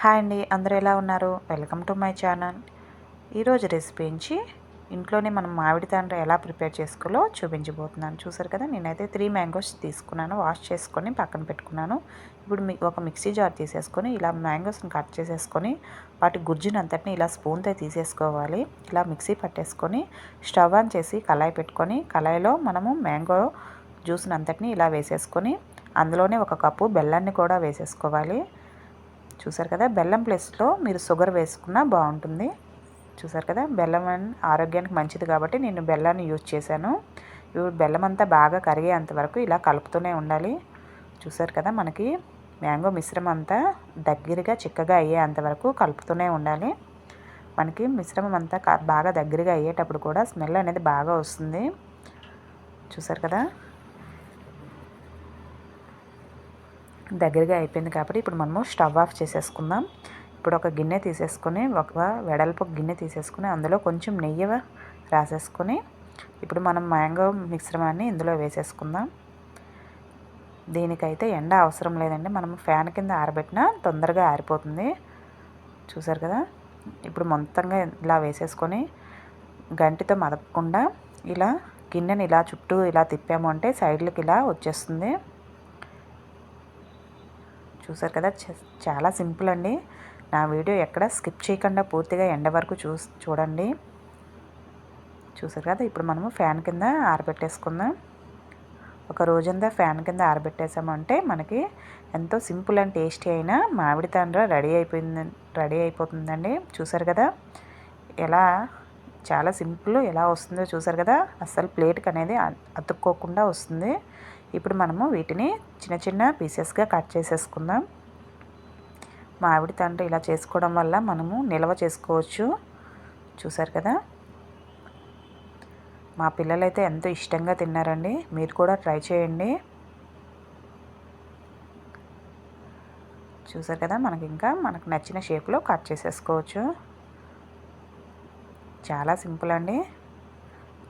Hi అండి అందరూ ఎలా ఉన్నారు? Welcome to my channel. ఈరోజు రెసిపీ నుంచి ఇంట్లోనే మనం మామిడి తండ్రి ఎలా ప్రిపేర్ చేసుకోలో చూపించబోతున్నాను. చూసారు కదా నేనైతే త్రీ మ్యాంగోస్ తీసుకున్నాను వాష్ చేసుకొని పక్కన పెట్టుకున్నాను. ఇప్పుడు మీ ఒక మిక్సీ జార్ తీసేసుకొని ఇలా మ్యాంగోస్ని కట్ చేసేసుకొని వాటి గుజ్జుని అంతటిని ఇలా స్పూన్తో తీసేసుకోవాలి. ఇలా మిక్సీ పట్టేసుకొని స్టవ్ ఆన్ చేసి కళాయి పెట్టుకొని కళాయిలో మనము మ్యాంగో జ్యూస్ని అంతటిని ఇలా వేసేసుకొని అందులోనే ఒక కప్పు బెల్లాన్ని కూడా వేసేసుకోవాలి. చూసారు కదా బెల్లం ప్లేస్లో మీరు షుగర్ వేసుకున్నా బాగుంటుంది. చూసారు కదా బెల్లం ఆరోగ్యానికి మంచిది కాబట్టి నేను బెల్లాన్ని యూజ్ చేశాను. బెల్లం అంతా బాగా కరిగేంత వరకు ఇలా కలుపుతూనే ఉండాలి. చూసారు కదా మనకి మ్యాంగో మిశ్రమం అంతా దగ్గరగా చిక్కగా అయ్యేంత వరకు కలుపుతూనే ఉండాలి. మనకి మిశ్రమం అంతా బాగా దగ్గరగా అయ్యేటప్పుడు కూడా స్మెల్ అనేది బాగా వస్తుంది. చూసారు కదా దగ్గరగా అయిపోయింది కాబట్టి ఇప్పుడు మనము స్టవ్ ఆఫ్ చేసేసుకుందాం. ఇప్పుడు ఒక గిన్నె తీసేసుకొని ఒక వెడల్పు గిన్నె తీసేసుకొని అందులో కొంచెం నెయ్యి రాసేసుకొని ఇప్పుడు మనం మ్యాంగో మిశ్రమాన్ని ఇందులో వేసేసుకుందాం. దీనికైతే ఎండ అవసరం లేదండి. మనం ఫ్యాన్ కింద ఆరబెట్టినా తొందరగా ఆరిపోతుంది. చూసారు కదా? ఇప్పుడు మొత్తంగా ఇలా వేసేసుకొని గంటితో మదపకుండా ఇలా గిన్నెని ఇలా చుట్టూ ఇలా తిప్పాము అంటే సైడ్లకి ఇలా వచ్చేస్తుంది. చూసారు కదా? చాలా సింపుల్ అండి. నా వీడియో ఎక్కడ స్కిప్ చేయకుండా పూర్తిగా ఎండ వరకు చూ చూడండి. చూసారు కదా? ఇప్పుడు మనము ఫ్యాన్ కింద ఆరబెట్టేసుకుందాం. ఒక రోజంతా ఫ్యాన్ కింద ఆరబెట్టేసామంటే మనకి ఎంతో సింపుల్ అండ్ టేస్టీ అయిన మామిడి తాండ్ర రెడీ అయిపోయింది రెడీ అయిపోతుందండి. చూసారు కదా? ఎలా చాలా సింపుల్ ఎలా వస్తుందో చూసారు కదా? అస్సలు ప్లేట్కి అనేది అతుక్కోకుండా వస్తుంది. ఇప్పుడు మనము వీటిని చిన్న చిన్న పీసెస్గా కట్ చేసేసుకుందాం. మామిడి తండ్రి ఇలా చేసుకోవడం వల్ల మనము నిల్వ చేసుకోవచ్చు. చూసారు కదా? మా పిల్లలైతే ఎంతో ఇష్టంగా తిన్నారండి. మీరు కూడా ట్రై చేయండి. చూసారు కదా? మనకి ఇంకా మనకు నచ్చిన షేప్లో కట్ చేసేసుకోవచ్చు. చాలా సింపుల్ అండి.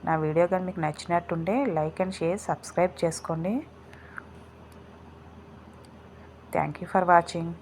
నా వీడియో కానీ మీకు నచ్చినట్టుంటే లైక్ అండ్ షేర్ సబ్స్క్రైబ్ చేసుకోండి. Thank you for watching.